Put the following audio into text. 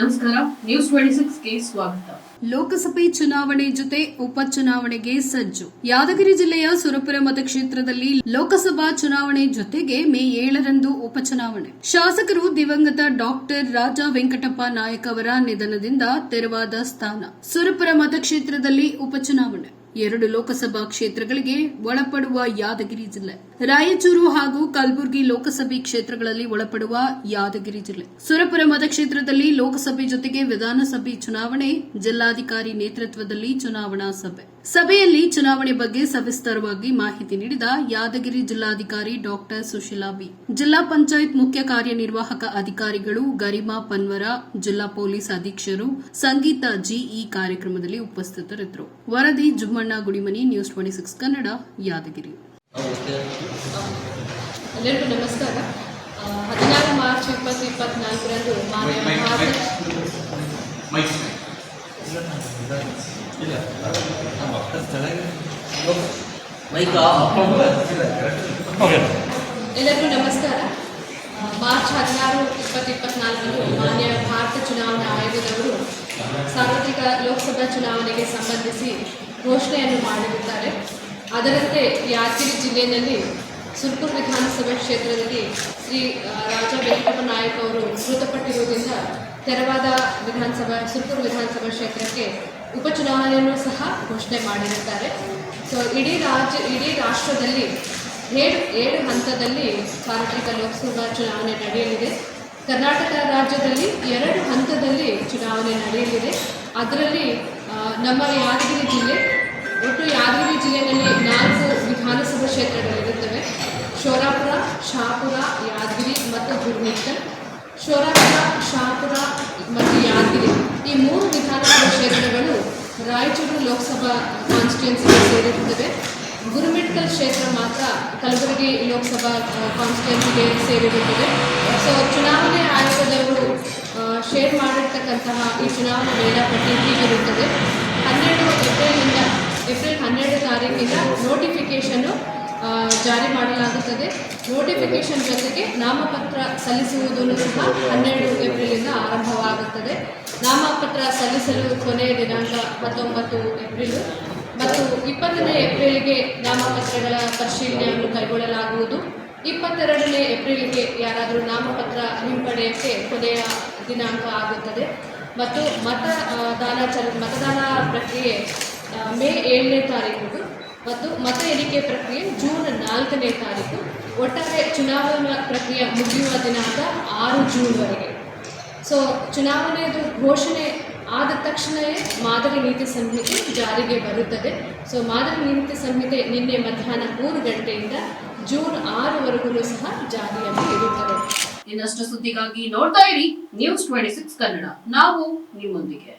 ನಮಸ್ಕಾರ news twenty ಸಿಕ್ಸ್ಗೆ ಸ್ವಾಗತ. ಲೋಕಸಭೆ ಚುನಾವಣೆ ಜೊತೆ ಉಪಚುನಾವಣೆಗೆ ಸಜ್ಜು. ಯಾದಗಿರಿ ಜಿಲ್ಲೆಯ ಸುರಪುರ ಮತಕ್ಷೇತ್ರದಲ್ಲಿ ಲೋಕಸಭಾ ಚುನಾವಣೆ ಜೊತೆಗೆ ಮೇ ಏಳರಂದು ಉಪಚುನಾವಣೆ. ಶಾಸಕರು ದಿವಂಗತ ಡಾಕ್ಟರ್ ರಾಜಾ ವೆಂಕಟಪ್ಪ ನಾಯಕ್ ಅವರ ನಿಧನದಿಂದ ತೆರವಾದ ಸ್ಥಾನ. ಸುರಪುರ ಮತಕ್ಷೇತ್ರದಲ್ಲಿ ಉಪಚುನಾವಣೆ. ಎರಡು ಲೋಕಸಭಾ ಕ್ಷೇತ್ರಗಳಿಗೆ ಒಳಪಡುವ ಯಾದಗಿರಿ ಜಿಲ್ಲೆ. ರಾಯಚೂರು ಹಾಗೂ ಕಲಬುರಗಿ ಲೋಕಸಭೆ ಕ್ಷೇತ್ರಗಳಲ್ಲಿ ಒಳಪಡುವ ಯಾದಗಿರಿ ಜಿಲ್ಲೆ. ಸುರಪುರ ಮತಕ್ಷೇತ್ರದಲ್ಲಿ ಲೋಕಸಭೆ ಜೊತೆಗೆ ವಿಧಾನಸಭೆ ಚುನಾವಣೆ, ಜಿಲ್ಲಾಧಿಕಾರಿ ನೇತೃತ್ವದಲ್ಲಿ ಚುನಾವಣಾ ಸಭೆ. ಸಭೆಯಲ್ಲಿ ಚುನಾವಣೆ ಬಗ್ಗೆ ಸವಿಸ್ತರವಾಗಿ ಮಾಹಿತಿ ನೀಡಿದ ಯಾದಗಿರಿ ಜಿಲ್ಲಾಧಿಕಾರಿ ಡಾಕ್ಟರ್ ಸುಶೀಲಾ ಬಿ. ಜಿಲ್ಲಾ ಪಂಚಾಯತ್ ಮುಖ್ಯ ಕಾರ್ಯನಿರ್ವಾಹಕ ಅಧಿಕಾರಿಗಳು ಗರಿಮಾ ಪನ್ವರ ಜಿಲ್ಲಾ ಪೊಲೀಸ್ ಅಧೀಕ್ಷರು ಸಂಗೀತ ಜಿ ಈ ಕಾರ್ಯಕ್ರಮದಲ್ಲಿ ಉಪಸ್ಥಿತರಿದ್ದರು. ವರದಿ Jummanna Gudimani news twenty six Kannada Yadgiri. ಎಲ್ಲರಿಗೂ ನಮಸ್ಕಾರ. ಆ, ಹದಿನಾರು ಮಾರ್ಚ್ ಇಪ್ಪತ್ತು ಇಪ್ಪತ್ನಾಲ್ಕರಂದು ಮಾನ್ಯ ಭಾರತ ಮೈಕ್ ಎಲ್ಲರಿಗೂ ನಮಸ್ಕಾರ. ಮಾರ್ಚ್ ಹದಿನಾರು ಇಪ್ಪತ್ತು ಇಪ್ಪತ್ನಾಲ್ಕರಂದು ಮಾನ್ಯ ಭಾರತ ಚುನಾವಣಾ ಆಯೋಗದವರು ಸಾರ್ವತ್ರಿಕ ಲೋಕಸಭಾ ಚುನಾವಣೆಗೆ ಸಂಬಂಧಿಸಿ ಘೋಷಣೆಯನ್ನು ಮಾಡಿರುತ್ತಾರೆ. ಅದರಂತೆ ಯಾದಗಿರಿ ಜಿಲ್ಲೆಯಲ್ಲಿ ಸುರ್ಪುರ್ ವಿಧಾನಸಭಾ ಕ್ಷೇತ್ರದಲ್ಲಿ ಶ್ರೀ ರಾಜಾ ವೆಂಕಟಪ್ಪ ನಾಯಕ್ ಅವರು ಮೃತಪಟ್ಟಿರುವುದರಿಂದ ತೆರವಾದ ವಿಧಾನಸಭಾ, ಸುತ್ತೂರು ವಿಧಾನಸಭಾ ಕ್ಷೇತ್ರಕ್ಕೆ ಉಪಚುನಾವಣೆಯನ್ನು ಸಹ ಘೋಷಣೆ ಮಾಡಿರುತ್ತಾರೆ. ಸೊ ಇಡೀ ರಾಜ್ಯ, ಇಡೀ ರಾಷ್ಟ್ರದಲ್ಲಿ ಏಳು ಏಳು ಹಂತದಲ್ಲಿ ಸಾರ್ವತ್ರಿಕ ಲೋಕಸಭಾ ಚುನಾವಣೆ ನಡೆಯಲಿದೆ. ಕರ್ನಾಟಕ ರಾಜ್ಯದಲ್ಲಿ ಎರಡು ಹಂತದಲ್ಲಿ ಚುನಾವಣೆ ನಡೆಯಲಿದೆ. ಅದರಲ್ಲಿ ನಮ್ಮ ಯಾದಗಿರಿ ಜಿಲ್ಲೆ, ಒಟ್ಟು ಯಾದಗಿರಿ ಜಿಲ್ಲೆಯಲ್ಲಿ ನಾಲ್ಕು ವಿಧಾನಸಭಾ ಕ್ಷೇತ್ರಗಳಿರುತ್ತವೆ ಶೋರಾಪುರ ಶಾಪುರ, ಯಾದಗಿರಿ ಮತ್ತು ಗುರುಮಿಟ್ಟಲ್ ಶೋರಾಪುರ ಶಹಾಪುರ ಮತ್ತು ಯಾದಗಿರಿ ಈ ಮೂರು ವಿಧಾನಸಭಾ ಕ್ಷೇತ್ರಗಳು ರಾಯಚೂರು ಲೋಕಸಭಾ ಕಾನ್ಸ್ಟಿಟ್ಯೂನ್ಸಿಗೆ ಸೇರಿರುತ್ತವೆ ಗುರುಮಿಟ್ಕಲ್ ಕ್ಷೇತ್ರ ಮಾತ್ರ ಕಲಬುರಗಿ ಲೋಕಸಭಾ ಕಾನ್ಸ್ಟಿಟ್ಯೂನ್ಸಿಗೆ ಸೇರಿರುತ್ತದೆ. ಸೊ ಚುನಾವಣೆ ಆಯೋಗದವರು ಶೇರ್ ಮಾಡಿರ್ತಕ್ಕಂತಹ ಈ ಚುನಾವಣಾ ವೇಳಾಪಟ್ಟಿ ಹೀಗಿರುತ್ತದೆ. ಹನ್ನೆರಡು ಏಪ್ರಿಲಿಂದ ಏಪ್ರಿಲ್ ಹನ್ನೆರಡು ತಾರೀಕಿನ ನೋಟಿಫಿಕೇಷನ್ನು ಜಾರಿ ಮಾಡಲಾಗುತ್ತದೆ. ನೋಟಿಫಿಕೇಷನ್ ಜೊತೆಗೆ ನಾಮಪತ್ರ ಸಲ್ಲಿಸುವುದನ್ನು ಸಹ ಹನ್ನೆರಡು ಏಪ್ರಿಲಿಂದ ಆರಂಭವಾಗುತ್ತದೆ. ಸಲ್ಲಿಸಲು ಕೊನೆಯ ದಿನಾಂಕ ಹತ್ತೊಂಬತ್ತು ಏಪ್ರಿಲ್ ಮತ್ತು ಇಪ್ಪತ್ತನೇ ಏಪ್ರಿಲ್ಗೆ ನಾಮಪತ್ರಗಳ ಪರಿಶೀಲನೆಯನ್ನು ಕೈಗೊಳ್ಳಲಾಗುವುದು. ಇಪ್ಪತ್ತೆರಡನೇ ಏಪ್ರಿಲ್ಗೆ ಯಾರಾದರೂ ನಾಮಪತ್ರ ಹಿಂಪಡೆಯಕ್ಕೆ ಕೊನೆಯ ದಿನಾಂಕ ಆಗುತ್ತದೆ. ಮತ್ತು ಮತದಾನ ಚಲ, ಮತದಾನ ಪ್ರಕ್ರಿಯೆ ಮೇ ಏಳನೇ ತಾರೀಕು ಮತ್ತು ಮತ ಎಣಿಕೆ ಪ್ರಕ್ರಿಯೆ ಜೂನ್ ನಾಲ್ಕನೇ ತಾರೀಕು ಒಟ್ಟಾರೆ ಚುನಾವಣಾ ಪ್ರಕ್ರಿಯೆ ಮುಗಿಯುವ ದಿನಾಂಕ ಆರು ಜೂನ್ವರೆಗೆ. ಸೊ ಚುನಾವಣೆಯದು ಘೋಷಣೆ ಆದ ತಕ್ಷಣವೇ ಮಾದರಿ ನೀತಿ ಸಂಹಿತೆ ಜಾರಿಗೆ ಬರುತ್ತದೆ. ಸೊ ಮಾದರಿ ನೀತಿ ಸಂಹಿತೆ ನಿನ್ನೆ ಮಧ್ಯಾಹ್ನ ಮೂರು ಗಂಟೆಯಿಂದ ಜೂನ್ ಆರವರೆಗೂ ಸಹ ಜಾರಿಯಲ್ಲಿ ಇರುತ್ತದೆ. ಇನ್ನಷ್ಟು ಸುದ್ದಿಗಾಗಿ ನೋಡ್ತಾ ಇರಿ ನ್ಯೂಸ್ ಟ್ವೆಂಟಿ ಕನ್ನಡ. ನಾವು ನಿಮ್ಮೊಂದಿಗೆ.